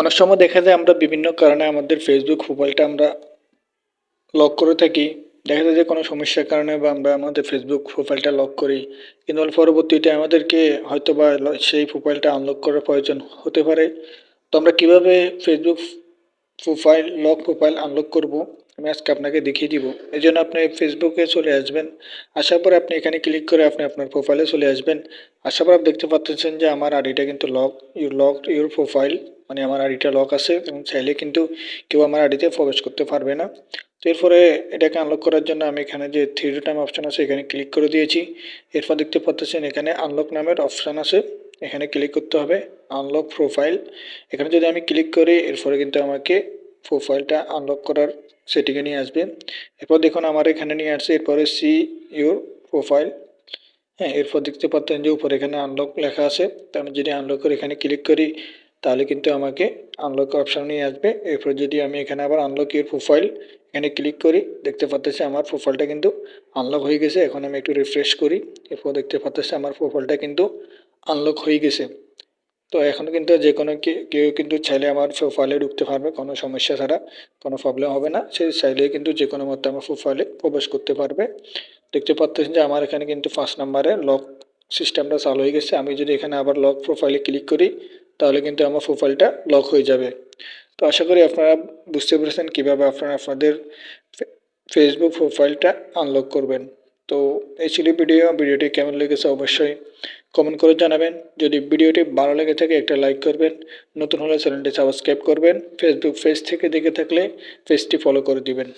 অনেক সময় দেখা যায় আমরা বিভিন্ন কারণে আমাদের ফেসবুক প্রোফাইলটা আমরা লক করে থাকি। দেখা যায় যে কোনো সমস্যার কারণে বা আমরা আমাদের ফেসবুক প্রোফাইলটা লক করি। কিন্তু পরবর্তীতে আমাদেরকে হয়তো বা সেই প্রোফাইলটা আনলক করার প্রয়োজন হতে পারে। তো আমরা কীভাবে Facebook profile lock profile unlock করব। আমি আজকে আপনাকে দেখিয়ে দিব। এই জন্য আপনি ফেসবুকে চলে আসবেন। আসার পরে আপনি এখানে ক্লিক করে আপনি আপনার প্রোফাইলে চলে আসবেন। আসার পর আপনি দেখতে পাচ্ছেন যে আমার আইডিটা কিন্তু lock your lock your profile মানে আমার আইডিটা লক আছে এবং চাইলে কিন্তু কেউ আমার আইডিতে প্রবেশ করতে পারবে না। তো এরপরে এটাকে আনলক করার জন্য আমি এখানে যে থ্রি টাইম অপশন আছে, এখানে ক্লিক করে দিয়েছি। এরপর দেখতে পাচ্ছেন এখানে আনলক নামের অপশান আছে। এখানে ক্লিক করতে হবে আনলক প্রোফাইল এখানে যদি আমি ক্লিক করি, এরপরে কিন্তু আমাকে প্রোফাইলটা আনলক করার সেটিংয়ে নিয়ে আসবে। এরপর দেখুন আমার এখানে নিয়ে আসছে, এরপরে সি ইউর প্রোফাইল হ্যাঁ এরপর দেখতে পাচ্ছেন যে উপরে এখানে আনলক লেখা আছে। তো আমি যদি আনলক করে এখানে ক্লিক করি, তাহলে কিন্তু আমাকে আনলক অপশান নিয়ে আসবে। এরপর যদি আমি এখানে আবার আনলক ইউর প্রোফাইল এখানে ক্লিক করি, দেখতে পাচ্ছি আমার প্রোফাইলটা কিন্তু আনলক হয়ে গেছে। এখন আমি একটু রিফ্রেশ করি। এরপর দেখতে পাচ্ছি আমার প্রোফাইলটা কিন্তু আনলক হয়ে গেছে। তো এখন কিন্তু যে কোনো কেউ কিন্তু চাইলে আমার প্রোফাইলে ঢুকতে পারবে, কোনো সমস্যা ছাড়া, কোনো প্রবলেম হবে না। সে চাইলে কিন্তু যে কোনো মধ্যে আমার প্রোফাইলে প্রবেশ করতে পারবে। দেখতে পাচ্ছেন যে আমার এখানে কিন্তু ফার্স্ট নাম্বারে লক সিস্টেমটা চালু হয়ে গেছে। আমি যদি এখানে আবার লক প্রোফাইলে ক্লিক করি, তাহলে কিন্তু আমার প্রোফাইলটা লক হয়ে যাবে। তো আশা করি আপনারা বুঝতে পেরেছেন কীভাবে আপনারা আপনাদের ফেসবুক প্রোফাইলটা আনলক করবেন। তো এই ছিল ভিডিও ভিডিওটি কেমন লেগেছে অবশ্যই কমেন্ট করে জানাবেন। যদি ভিডিওটি ভালো লেগে থাকে, একটা লাইক করবেন। নতুন হলে চ্যানেলটি সাবস্ক্রাইব করবেন। ফেসবুক পেজ থেকে দেখে থাকলে পেজটি ফলো করে দিবেন।